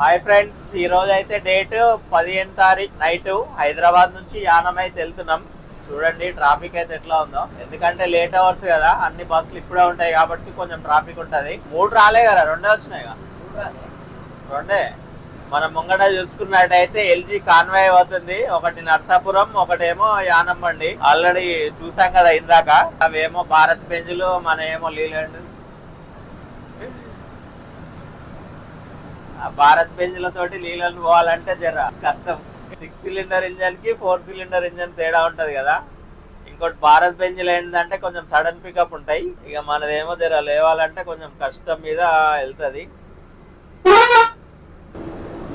Hi friends ఈ రోజు అయితే డేట్ పదిహేను తారీఖు నైట్ హైదరాబాద్ నుంచి యానం అయితే వెళ్తున్నాం. చూడండి ట్రాఫిక్ అయితే ఎట్లా ఉందో. ఎందుకంటే లేట్ అవర్స్ కదా అన్ని బస్సులు ఇప్పుడే ఉంటాయి కాబట్టి కొంచెం ట్రాఫిక్ ఉంటుంది. మూడు రాలే కదా రెండే వచ్చినాయి కదా? రెండే. మనం ముంగట చూసుకున్నట్టయితే ఎల్జీ కాన్వాయ్ అవుతుంది. ఒకటి నర్సాపురం ఒకటేమో యానం బండి ఆల్రెడీ చూసాం కదా ఇందాక. అవేమో భారత్ బెంజులు మన ఏమో లీలాండ్ ఆ భారత్ బెంజ్లతోటి నీళ్ళని పోవాలంటే జర కష్టం. సిక్స్ సిలిండర్ ఇంజన్కి ఫోర్ సిలిండర్ ఇంజన్ తేడా ఉంటది కదా. ఇంకోటి భారత్ బెంజ్లు ఏంటంటే కొంచెం సడన్ పికప్ ఉంటాయి. ఇక మనదేమో జర లేవాలంటే కొంచెం కష్టం మీద వెళ్తది.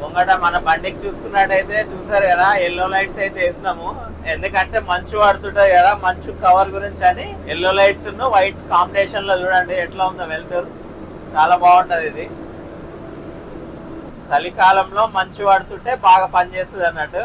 ముంగట మన బండికి చూసుకున్నట్టయితే చూసారు కదా ఎల్లో లైట్స్ అయితే వేసినాము. ఎందుకంటే మంచు పడుతుంటది కదా మంచు కవర్ గురించి అని. ఎల్లో లైట్స్ వైట్ కాంబినేషన్లో చూడండి ఎట్లా ఉందో వెళ్తారు. చాలా బాగుంటది ఇది. చలికాలంలో మంచు పడుతుంటే బాగా పనిచేస్తుంది అన్నట్టు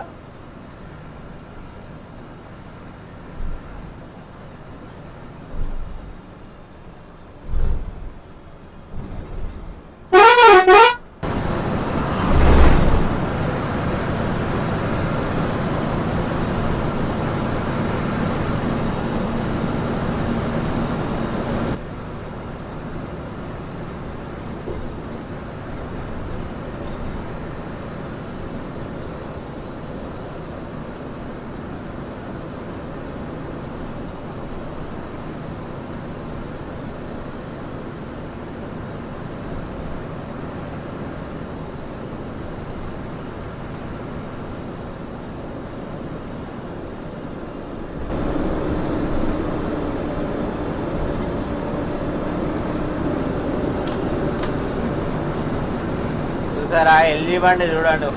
చూసారా ఎల్జీ బండి చూడండి.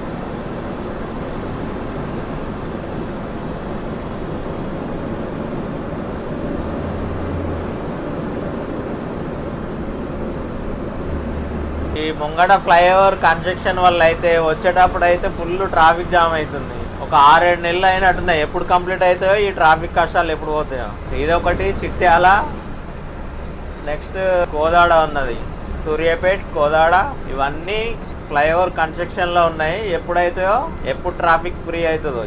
ఈ ముంగడ ఫ్లైఓవర్ కన్స్ట్రక్షన్ వల్ల అయితే వచ్చేటప్పుడు అయితే ఫుల్ ట్రాఫిక్ జామ్ అవుతుంది. ఒక ఆరేడు నెలలు అయినట్టున్నాయి. ఎప్పుడు కంప్లీట్ అవుతాయో ఈ ట్రాఫిక్ కష్టాలు ఎప్పుడు పోతాయో. ఇదొకటి చిట్యాల నెక్స్ట్ కోదాడ ఉన్నది. సూర్యాపేట్ కోదాడ ఇవన్నీ ఫ్లైఓవర్ కన్స్ట్రక్షన్లో ఉన్నాయి. ఎప్పుడైతాయో ఎప్పుడు ట్రాఫిక్ ఫ్రీ అవుతుందో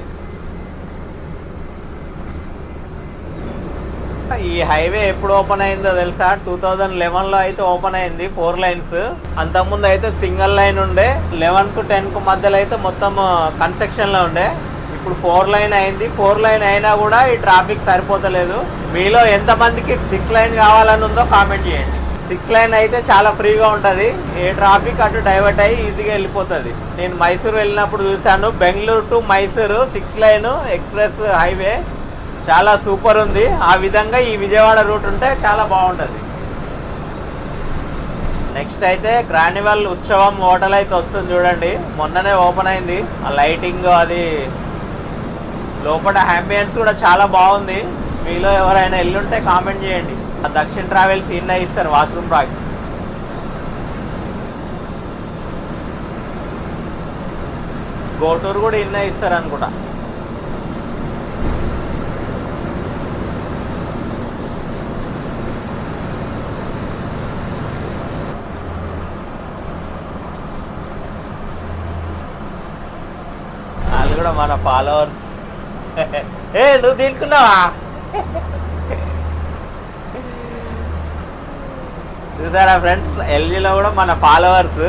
ఈ హైవే ఎప్పుడు ఓపెన్ అయిందో తెలుసా? టూ థౌజండ్ లెవెన్లో అయితే ఓపెన్ అయింది ఫోర్ లైన్స్. అంతకుముందు అయితే సింగిల్ లైన్ ఉండే. లెవెన్కు టెన్కు మధ్యలో అయితే మొత్తం కన్స్ట్రక్షన్లో ఉండే. ఇప్పుడు ఫోర్ లైన్ అయింది. ఫోర్ లైన్ అయినా కూడా ఈ ట్రాఫిక్ సరిపోతలేదు. మీలో ఎంతమందికి సిక్స్ లైన్ కావాలని ఉందో కామెంట్ చేయండి. సిక్స్ లైన్ అయితే చాలా ఫ్రీగా ఉంటుంది. ఏ ట్రాఫిక్ అటు డైవర్ట్ అయ్యి ఈజీగా వెళ్ళిపోతుంది. నేను మైసూరు వెళ్ళినప్పుడు చూశాను. Bengaluru to Mysuru six lane express highway చాలా సూపర్ ఉంది. ఆ విధంగా ఈ విజయవాడ రూట్ ఉంటే చాలా బాగుంటుంది. నెక్స్ట్ అయితే క్రానివల్ ఉత్సవం హోటల్ అయితే వస్తుంది చూడండి. మొన్ననే ఓపెన్ అయింది. ఆ లైటింగ్ అది లోపల అంబియన్స్ కూడా చాలా బాగుంది. మీలో ఎవరైనా ఎల్లుంటే కామెంట్ చేయండి. దక్షిణ్ ట్రావెల్స్ ఇన్న ఇస్తారు వాష్రూమ్ బ్రాక్ గోటూరు కూడా ఇన్న ఇస్తారు అనుకుంటా. వాళ్ళు కూడా మన ఫాలోవర్స్ ఏ నువ్వు తీసుకున్నావా చూసారా ఫ్రెండ్స్ ఎల్జీలో కూడా మన ఫాలోవర్స్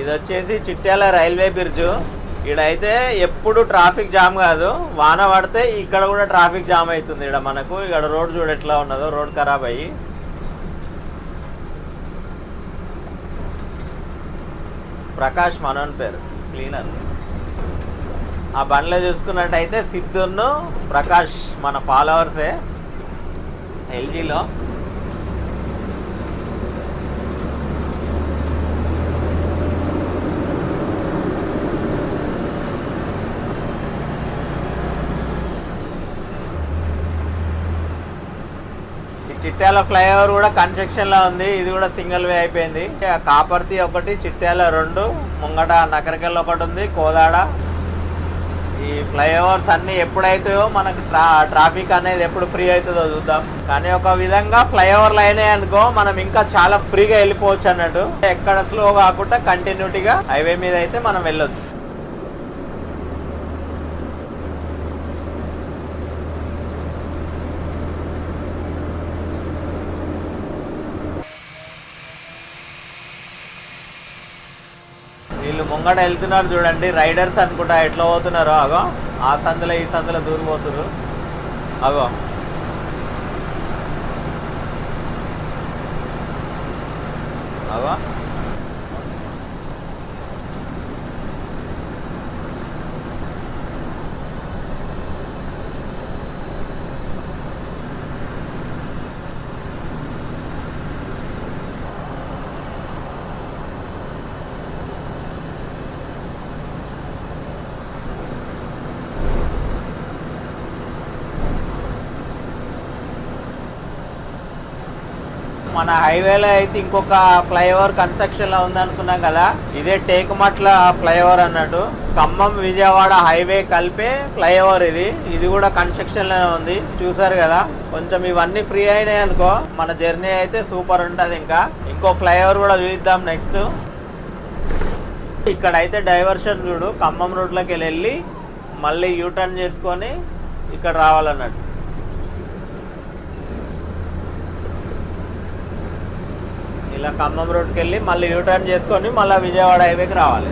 ఇది వచ్చేసి చిట్యాల రైల్వే బ్రిడ్జ్ ఈడైతే ఎప్పుడు ట్రాఫిక్ జామ్ కాదు. వాన పడితే ఇక్కడ కూడా ట్రాఫిక్ జామ్ అవుతుంది ఇక్కడ మనకు. ఇక్కడ రోడ్ చూడ ఎట్లా ఉన్నదో రోడ్ ఖరాబ్ అయ్యి. ప్రకాష్ మనోన్ పేరు క్లీనర్ ఆ బండ్లో చూసుకున్నట్టయితే సిద్ధును ప్రకాష్ మన ఫాలోవర్సే ఎల్జీలో. ఈ చిట్యాల ఫ్లైఓవర్ కూడా కన్స్ట్రక్షన్లో ఉంది ఇది కూడా సింగిల్ వే అయిపోయింది. కాపర్తి ఒకటి చిట్యాల రెండు ముంగట నకరికల్ ఒకటి ఉంది కోదాడ. ఈ ఫ్లైఓవర్స్ అన్ని ఎప్పుడైతాయో మనకు ట్రా ట్రాఫిక్ అనేది ఎప్పుడు ఫ్రీ అవుతుందో చూద్దాం. కానీ ఒక విధంగా ఫ్లైఓవర్లు అయినాయి అనుకో మనం ఇంకా చాలా ఫ్రీగా వెళ్ళిపోవచ్చు అన్నట్టు. ఎక్కడ స్లో కాకుండా కంటిన్యూటీగా హైవే మీద అయితే మనం వెళ్ళొచ్చు. వీళ్ళు ముంగడ వెళ్తున్నారు చూడండి. రైడర్స్ అనుకుంటా ఎట్లా పోతున్నారో అగో. ఆ సందులో ఈ సందులో దూరిపోతున్నారు అగో. మన హైవేలో అయితే ఇంకొక ఫ్లైఓవర్ కన్స్ట్రక్షన్లో ఉందనుకున్నాం కదా ఇదే టేకుమట్ల ఫ్లైఓవర్ అన్నట్టు. ఖమ్మం విజయవాడ హైవే కలిపే ఫ్లైఓవర్ ఇది. ఇది కూడా కన్స్ట్రక్షన్లోనే ఉంది. చూసారు కదా కొంచెం ఇవన్నీ ఫ్రీ అయినాయి అనుకో మన జర్నీ అయితే సూపర్ ఉంటుంది ఇంకా. ఇంకో ఫ్లైఓవర్ కూడా చూద్దాం నెక్స్ట్ ఇక్కడైతే డైవర్షన్ చూడు ఖమ్మం రోడ్లోకి వెళ్ళి మళ్ళీ యూటర్న్ చేసుకొని ఇక్కడ రావాలన్నట్టు. ఇలా ఖమ్మం రోడ్కి వెళ్ళి మళ్ళీ యూటర్న్ చేసుకొని మళ్ళీ విజయవాడ హైవేకి రావాలి.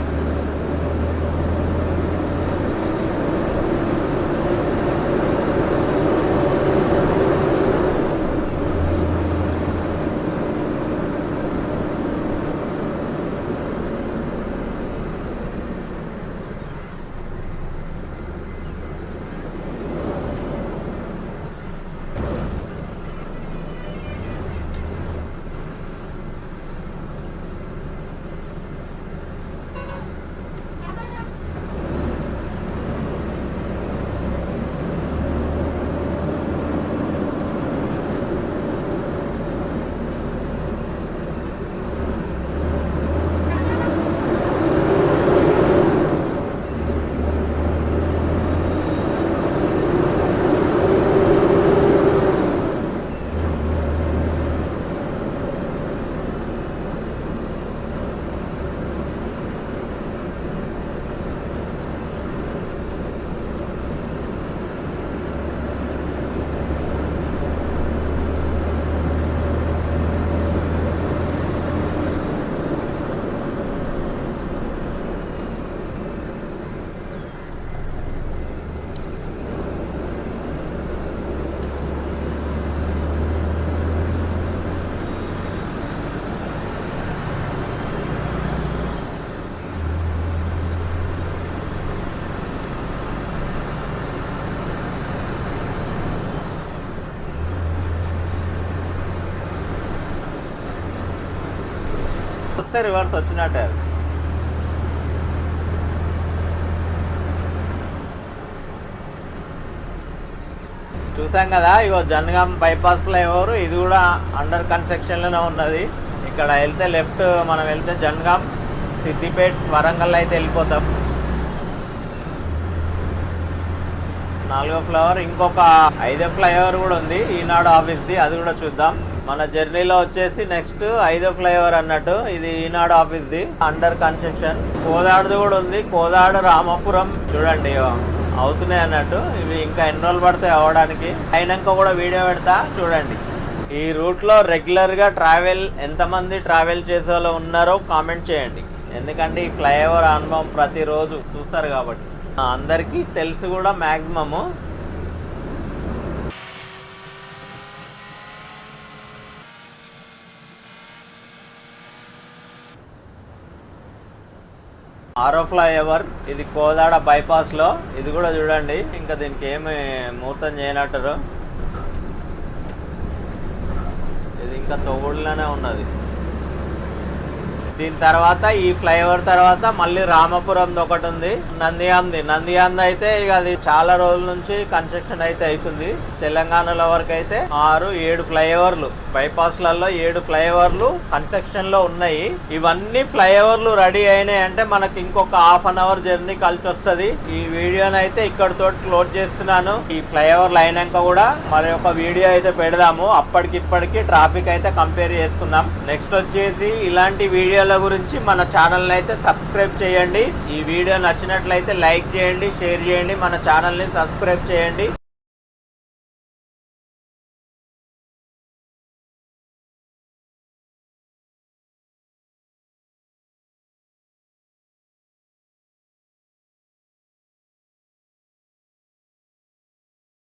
వస్తే రివర్స్ వచ్చినట్టే అది. చూసాం కదా ఇగో జనగాం బైపాస్ ఫ్లైఓవర్ ఇది కూడా అండర్ కన్స్ట్రక్షన్లోనే ఉన్నది ఇక్కడ వెళ్తే లెఫ్ట్ మనం వెళ్తే జనగాం సిద్దిపేట్ వరంగల్ అయితే వెళ్ళిపోతాం నాలుగో ఫ్లైఓవర్ ఇంకొక ఐదో ఫ్లైఓవర్ కూడా ఉంది. ఈనాడు ఆఫీస్ది అది కూడా చూద్దాం. మన జర్నీలో వచ్చేసి నెక్స్ట్ ఐదో ఫ్లైఓవర్ అన్నట్టు ఇది ఈనాడు ఆఫీస్ది అండర్ కన్స్ట్రక్షన్. కోదాడుది కూడా ఉంది. కోదాడు రామాపురం చూడండి అవుతున్నాయి అన్నట్టు. ఇవి ఇంకా ఎన్ని రోజులు పడతాయి అవ్వడానికి. అయినాక కూడా వీడియో పెడతా చూడండి. ఈ రూట్లో రెగ్యులర్గా ట్రావెల్ ఎంతమంది ట్రావెల్ చేసే వాళ్ళు ఉన్నారో కామెంట్ చేయండి. ఎందుకంటే ఈ ఫ్లైఓవర్ అనుభవం ప్రతిరోజు చూస్తారు కాబట్టి. అందరికీ తెలుసు కూడా మ్యాక్సిమము ఆరో ఫ్లైఓవర్ ఇది కోదాడ బైపాస్లో ఇది కూడా చూడండి ఇంకా దీనికి ఏమి ముహూర్తం చేయనట్టారు. ఇది ఇంకా తొగుడులోనే ఉన్నది. దీని తర్వాత ఈ ఫ్లైఓవర్ తర్వాత మళ్ళీ రామపురం ఒకటి ఉంది. నందియాంది నందియాంది అయితే ఇక అది చాలా రోజుల నుంచి కన్స్ట్రక్షన్ అయితే అవుతుంది. తెలంగాణలో వరకు అయితే ఆరు ఏడు ఫ్లైఓవర్లు. బైపాస్లలో ఏడు ఫ్లైఓవర్లు కన్స్ట్రక్షన్లో ఉన్నాయి. ఇవన్నీ ఫ్లైఓవర్లు రెడీ అయినాయి అంటే మనకి ఇంకొక హాఫ్ అన్ అవర్ జర్నీ కలిసి వస్తుంది. ఈ వీడియోని అయితే ఇక్కడతో క్లోజ్ చేస్తున్నాను. ఈ ఫ్లైఓవర్లు అయినాక కూడా మరి ఒక వీడియో అయితే పెడదాము. అప్పటికి ఇప్పటికి ట్రాఫిక్ అయితే కంపేర్ చేసుకుందాం. నెక్స్ట్ వచ్చేసి ఇలాంటి వీడియో వీడియోల గురించి మన ఛానల్ని అయితే సబ్స్క్రైబ్ చేయండి. ఈ వీడియో నచ్చినట్లయితే లైక్ చేయండి షేర్ చేయండి మన ఛానల్ని సబ్స్క్రైబ్ చేయండి.